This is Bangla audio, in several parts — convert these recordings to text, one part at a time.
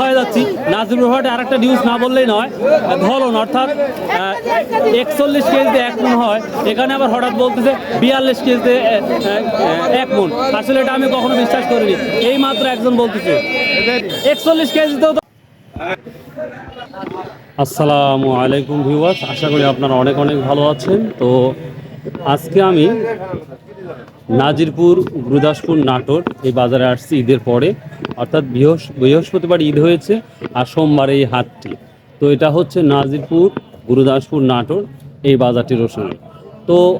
হয়ে যাচ্ছি। নাজিরুর হাটে আর একটা নিউজ না বললেই নয় ধরন অর্থাৎ একচল্লিশ কেজিতে এক মন হয়। এখানে আবার হঠাৎ বলতেছে বিয়াল্লিশ কেজিতে এক মন। আসলে এটা আমি কখনো বিশ্বাস করিনি। এই মাত্র একজন বলতেছে। একচল্লিশ কেজিতেও আসসালামু আলাইকুম ভিউয়ার্স, আশা করি আপনারা অনেক অনেক ভালো আছেন। তো আজকে আমি নাজিরপুর, গুরুদাসপুর নাটোর এই বাজারে আসছি ঈদের পরে। অর্থাৎ বৃহস্প- বৃহস্পতিবার ঈদ হয়েছে আর সোমবার এই হাটটি। তো এটা হচ্ছে নাজিরপুর, গুরুদাসপুর, নাটোর এই বাজারটি রসুন। তো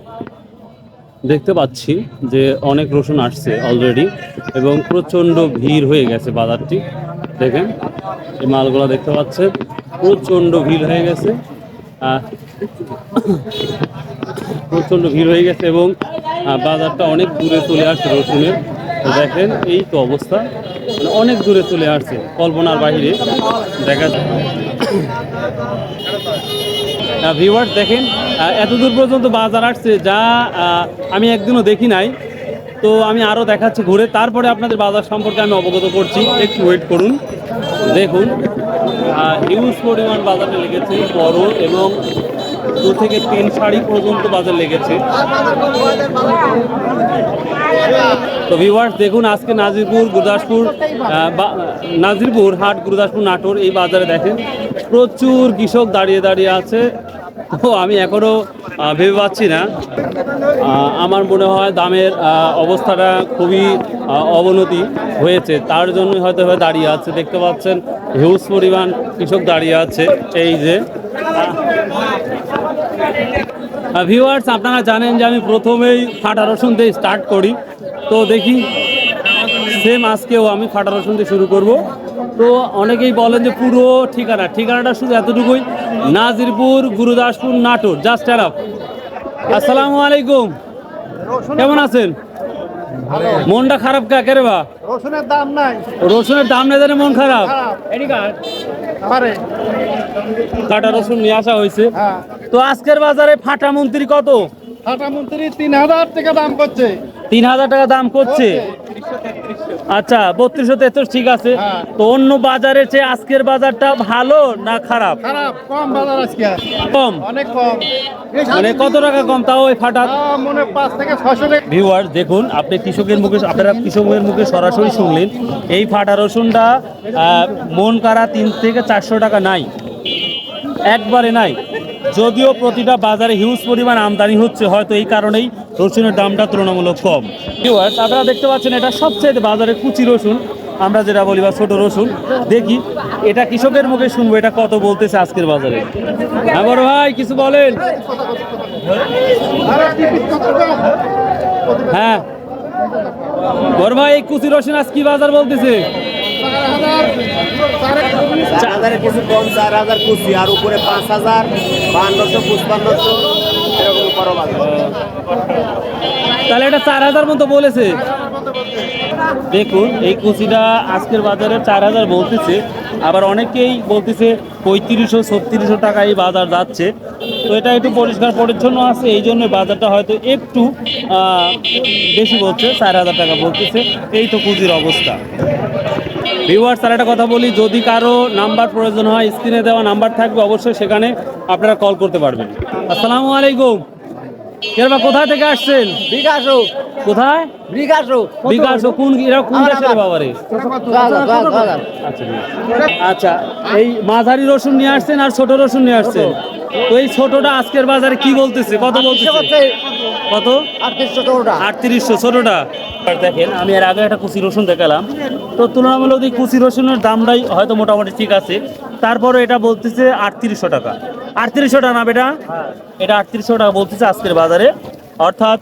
দেখতে পাচ্ছি যে অনেক রসুন আসছে অলরেডি এবং প্রচণ্ড ভিড় হয়ে গেছে বাজারটি। দেখেন, এই মালগুলো দেখতে পাচ্ছেন, প্রচণ্ড ভিড় হয়ে গেছে। প্রচণ্ড ভিড় হয়ে গেছে এবং বাজারটা অনেক দূরে চলে আসছে রসুনের দেখেন এই তো অবস্থা। মানে অনেক দূরে চলে আসছে কল্পনার বাইরে দেখা যায় ভিউয়ার্স দেখেন আহ, এত দূর পর্যন্ত বাজার আসছে যা আমি একদিনও দেখি নাই। তো আমি আরও দেখাচ্ছি ঘুরে। তারপরে আপনাদের বাজার সম্পর্কে আমি অবগত করছি। একটু ওয়েট করুন। দেখুন হিউজ পরিমাণ বাজারে লেগেছে বড় এবং দু থেকে তিন শাড়ি পর্যন্ত বাজার লেগেছে। তো ভিউয়ার্স দেখুন আজকে নাজিরপুর, গুরদাসপুর নাজিরপুর, হাট, গুরুদাসপুর, নাটোর এই বাজারে দেখেন প্রচুর কৃষক দাঁড়িয়ে দাঁড়িয়ে আছে। তো আমি এখনও ভেবে পাচ্ছি না। আমার মনে হয় দামের অবস্থাটা খুবই অবনতি হয়েছে। তার জন্যই হয়তো দাঁড়িয়ে আছে। দেখতে পাচ্ছেন হিউজ পরিমাণ কৃষক দাঁড়িয়ে আছে। এই যে ভিউয়ার্স আপনারা জানেন যে আমি প্রথমেই ফাটা রসুন দিয়ে স্টার্ট করি। তো দেখি সেম আজকেও আমি ফাটা রসুন দিয়ে শুরু করব। তো অনেকেই বলেন যে পুরো ঠিকানা ঠিকানাটা শুধু এতটুকুই। নাজিরপুর গুরুদাসপুর নাটোর জাস্ট অ্যারাপ আসসালামু আলাইকুম। কেমন আছেন? মনটা খারাপ কাকে রে বা? রসুনের দাম নাই। রসুনের দাম নেই জানে মন খারাপ। কাটা রসুন নিয়ে আসা হয়েছে। হ্যাঁ। তো আজকের বাজারে ফাটা মন্ত্রী কত? ফাটা মন্ত্রী তিন হাজার টাকা দাম করছে। তিন হাজার টাকা দাম করছে? আচ্ছা বত্রিশশো তেত্রিশ ঠিক আছে। হ্যাঁ। তো অন্য বাজারের চেয়ে আজকের বাজারটা ভালো না খারাপ? খারাপ কম বাজার আজকে। কম? অনেক কম। মানে কত টাকা কম তাও ওই ফাটা? মনে পাঁচ থেকে ছশো ভিউয়ার দেখুন আপনি কৃষকের মুখে আপনারা কৃষকের মুখে সরাসরি শুনলেন এই ফাটা রসুনটা মন কারা তিন থেকে চারশো টাকা নাই। একবারে নাই। যদিও প্রতিটা বাজারে হিউজ পরিমাণ আমদানি হচ্ছে, হয়তো এই কারণেই রসুনের দামটা তুলনামূলক কম। ভিউয়ার্স আপনারা দেখতে পাচ্ছেন এটা সবচেয়ে বাজারে কুচি রসুন। আমরা যেটা বলি বা ছোট রসুন। দেখি, এটা কৃষকের মুখে শুনব, এটা কত বলতেছে আজকের বাজারে। হ্যাঁ বড় ভাই, কিছু বলেন। হ্যাঁ। বড় ভাই, এই কুচি রসুন আজ কি বাজার বলতেছে? চার হাজারের কিছু কম চার হাজার, কুচি, আর উপরে পাঁচ হাজার বান্নশো পুষ্পান্নশো এরকম বাজার তাহলে এটা চার হাজার মতো বলেছে। দেখুন, এই কুচিটা আজকের বাজারে চার হাজার বলতেছে। আবার অনেকেই বলতেছে পঁয়ত্রিশশো, ছত্রিশশো টাকা এই বাজার যাচ্ছে। তো এটা একটু পরিষ্কার পরিচ্ছন্ন আছে, এই জন্য বাজারটা হয়তো একটু বেশি বলছে, চার হাজার টাকা বলতেছে। এই তো কুচির অবস্থা। ভিউয়ার্স তার একটা কথা বলি যদি কারও নাম্বার প্রয়োজন হয় স্ক্রিনে দেওয়া নাম্বার থাকবে অবশ্যই সেখানে আপনারা কল করতে পারবেন। আসসালামু আলাইকুম। কেরবা কোথা থেকে আসছেন? বিকাশও কোথায়? বিকাশ। ও কোন এরা কোন দেশের বাবারে? আচ্ছা আচ্ছা এই মাঝারি রসুন নিয়ে আসছেন আর ছোট রসুন নিয়ে আসছেন। তো এই ছোটটা আজকের বাজারে কি বলতেছে? কত বলতেছে? কত? আটত্রিশশো ছোটটা। দেখেন আমি এর আগে একটা কুচি রসুন দেখালাম। তো তুলনামূলক এই কুচি রসুনের দামটাই হয়তো মোটামুটি ঠিক আছে। তারপরে এটা বলতেছে আটত্রিশশো টাকা। আটত্রিশশো টাকা না বেটা? এটা আটত্রিশশো টাকা বলতেছে আজকের বাজারে। অর্থাৎ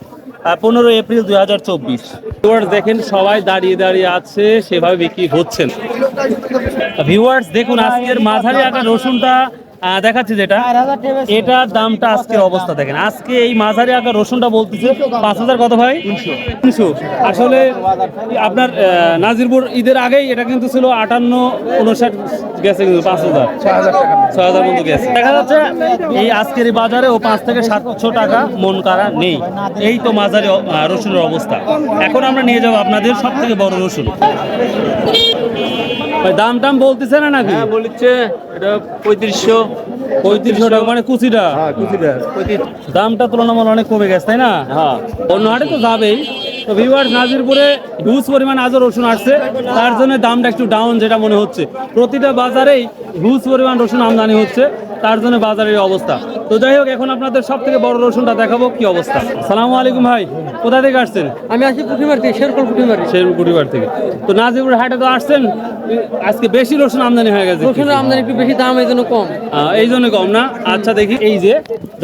পনেরো এপ্রিল দুই হাজার চব্বিশ। ভিউয়ার্স দেখেন সবাই দাঁড়িয়ে দাঁড়িয়ে আছে সেভাবে বিক্রি হচ্ছেন ভিউয়ার্স দেখুন আজকের মাঝারি আকার রসুনটা দেখাচ্ছি যেটা। এটার দামটা আজকে অবস্থা দেখেন। আজকে এই মাঝারি আকার রসুনটা বলতেছে পাঁচ হাজার কত ভাই? তিনশো। আসলে আপনার নাজিরপুর ঈদের আগেই এটা কিন্তু ছিল আটান্ন উনষাট গেছে কিন্তু পাঁচ হাজার। ছয় হাজার মতো গেছে। দেখা যাচ্ছে এই আজকের এই বাজারে ও পাঁচ থেকে সাতশো টাকা মন কারা নেই। এই তো মাঝারি রসুনের অবস্থা। এখন আমরা নিয়ে যাব আপনাদের সব থেকে বড় রসুন। দাম টাম বলতেছে না নাকি? হ্যাঁ বলিচ্ছে এটা পঁয়ত্রিশশো। পঁয়ত্রিশশো টাকা মানে কুচিটা? হ্যাঁ কুচিটা। দামটা তুলনামূলক অনেক কমে গেছে তাই না? হ্যাঁ। অন্য হাটে তো যাবেই। তো ভিউয়ার্স নাজিরপুরে হিউজ পরিমাণ আজও রসুন আসছে। তার জন্য দামটা একটু ডাউন যেটা মনে হচ্ছে। প্রতিটা বাজারেই হিউজ পরিমাণ রসুন আমদানি হচ্ছে। তার জন্য বাজারের অবস্থা। তো যাই হোক এখন আপনাদের সব থেকে বড় রসুনটা দেখাবো কি অবস্থা? সালাম আলাইকুম ভাই কোথা থেকে আসছেন? আমি আসি পুটিমার থেকে শেরপুর পুটিমার শেরপুর পুটিমার থেকে। তো নাজিবুর হাটে তো আসছেন আজকে বেশি রসুন আমদানি হয়ে গেছে। রসুনের আমদানি একটু বেশি দাম এই জন্য কম। এই জন্য কম না? আচ্ছা দেখি এই যে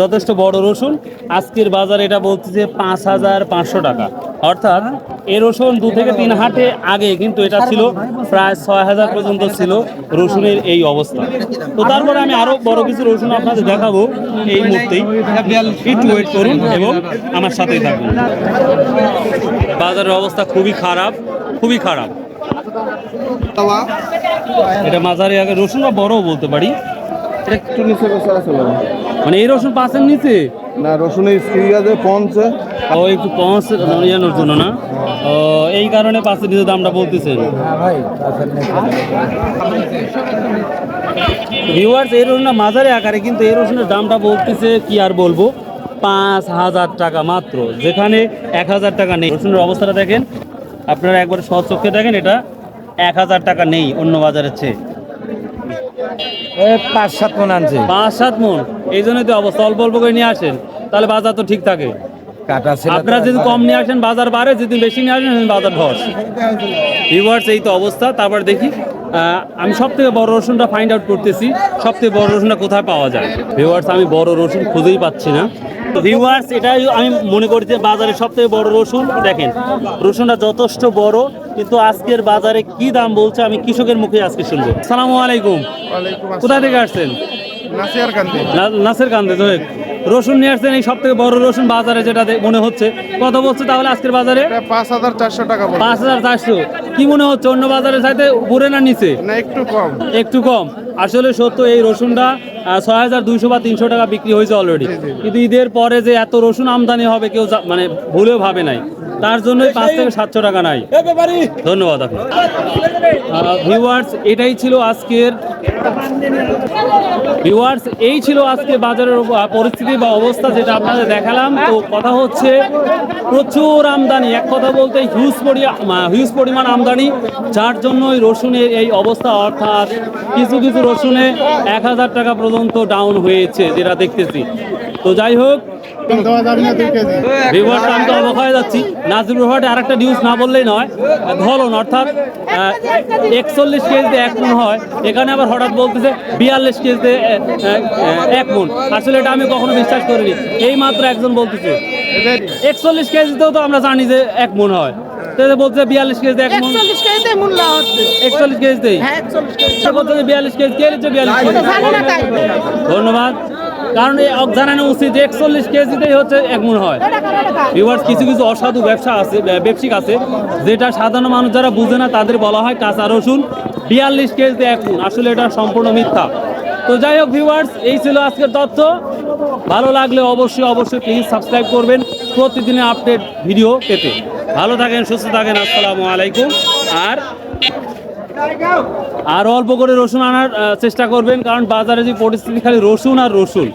যথেষ্ট বড় রসুন। আজকের বাজার এটা বলতেছে পাঁচ হাজার পাঁচশো টাকা। অর্থাৎ এই রসুন দু থেকে তিন হাটে আগে কিন্তু এটা ছিল প্রায় ছয় হাজার পর্যন্ত ছিল রসুনের এই অবস্থা। তো তারপরে আমি আরও বড় কিছু রসুন আপনাদের দেখাবো এই মুহূর্তেই। একটু ওয়েট করুন এবং আমার সাথেই থাকুন। বাজারের অবস্থা খুবই খারাপ খুবই খারাপ। এটা মাঝারি আগে রসুন বা বড়ও বলতে পারি। একটু নিচে মানে এই রসুন পাঁচের নিচে? না রসুনের স্ত্রী আছে পঞ্চে ও একটু পৌঁছ জানানোর জন্য না? ও এই কারণে পাঁচের নিচে দামটা বলতেছেন। ভিউয়ার্স এই রসুনটা মাঝারি আকারে কিন্তু এই রসুনের দামটা বলতেছে কি আর বলব? পাঁচ হাজার টাকা মাত্র যেখানে এক হাজার টাকা নেই। রসুনের অবস্থাটা দেখেন আপনারা একবার সৎ চোখে দেখেন এটা এক হাজার টাকা নেই অন্য বাজারের চেয়ে। পাঁচ সাত মন আনছে। পাঁচ সাত মন এই জন্যই তো অবস্থা অল্প অল্প করে নিয়ে আসেন তাহলে বাজার তো ঠিক থাকে। কাটা আপনারা যদি কম নিয়ে আসেন বাজার বাড়ে যদি বেশি নিয়ে আসেন বাজার ধস। ভিউয়ার্স এই তো অবস্থা। তারপর দেখি আহ, আমি সব থেকে বড় রসুনটা ফাইন্ড আউট করতেছি। সব থেকে বড় রসুনটা কোথায় পাওয়া যায়? ভিউয়ার্স আমি বড় রসুন খুঁজেই পাচ্ছি না। তো ভিউয়ার্স এটাই আমি মনে করি যে বাজারে সব থেকে বড় রসুন। দেখেন রসুনটা যথেষ্ট বড় কিন্তু আজকের বাজারে কি দাম বলছে আমি কৃষকের মুখে আজকে শুনব। সালামু আলাইকুম। কোথা থেকে আসছেন? নাসিয়ার কান্দি নাসের কান্দে তো রসুন নিয়ে আসছেন এই সব থেকে বড় রসুন বাজারে যেটা মনে হচ্ছে। কত বলছে তাহলে আজকের বাজারে? পাঁচ হাজার চারশো টাকা পাঁচ হাজার চারশো। কি মনে হচ্ছে অন্য বাজারের সাথে উপরে না নিচে? না একটু কম। একটু কম। আসলে সত্য এই রসুনটা ছয় হাজার দুইশো বা তিনশো টাকা বিক্রি হয়েছে অলরেডি কিন্তু ঈদের পরে যে এত রসুন আমদানি হবে কেউ মানে ভুলেও ভাবে নাই। তার জন্যই পাঁচ থেকে সাতশো টাকা নাই। ধন্যবাদ আপনার ভিউয়ার্স এটাই ছিল আজকের ভিউয়ার্স এই ছিল আজকে বাজারের পরিস্থিতি বা অবস্থা যেটা আপনাদের দেখালাম। তো কথা হচ্ছে, প্রচুর আমদানি। এক কথা বলতে হিউজ হিউজ পরিমাণ আমদানি, যার জন্য এই রসুনের এই অবস্থা, অর্থাৎ কিছু কিছু রসুনে এক হাজার টাকা পর্যন্ত ডাউন হয়েছে, যেটা দেখতেছি। তো যাই হোক কেজি ভিউয়ার্স আমি তো অবাক হয়ে যাচ্ছি। নাজির হাটে আরেকটা নিউজ না বললেই নয় ধরুন অর্থাৎ একচল্লিশ কেজিতে এক মন হয়। এখানে আবার হঠাৎ বলতেছে বিয়াল্লিশ কেজিতে এক মন। আসলে এটা আমি কখনো বিশ্বাস করিনি। এই মাত্র একজন বলতেছে একচল্লিশ কেজিতেও তো আমরা জানি যে এক মন হয়। বলছে বিয়াল্লিশ কেজিতে এক মন। একচল্লিশ কেজিতে মূল্য হচ্ছে। একচল্লিশ কেজিতেই? হ্যাঁ কেজি যে বিয়াল্লিশ কেজি কে বিয়াল্লিশ কেজি ধন্যবাদ। কারণ এই জানানো উচিত যে একচল্লিশ কেজিতেই হচ্ছে এক মন হয়। ভিউয়ার্স কিছু কিছু অসাধু ব্যবসা আছে, ব্যা- ব্যবসায়িক আছে, যেটা সাধারণ মানুষ যারা বুঝে না, তাদের বলা হয় কাঁচা রসুন বিয়াল্লিশ কেজিতে এক মন। আসলে এটা সম্পূর্ণ মিথ্যা। তো যাই হোক ভিউয়ার্স এই ছিল আজকের তথ্য। ভালো লাগলে অবশ্যই অবশ্যই প্লিজ সাবস্ক্রাইব করবেন প্রতিদিনের আপডেট ভিডিও পেতে। ভালো থাকেন, সুস্থ থাকেন, আসসালামু আলাইকুম। আর আর অল্প করে রসুন আনার চেষ্টা করবেন, কারণ বাজারে যে পরিস্থিতি, খালি রসুন আর রসুন।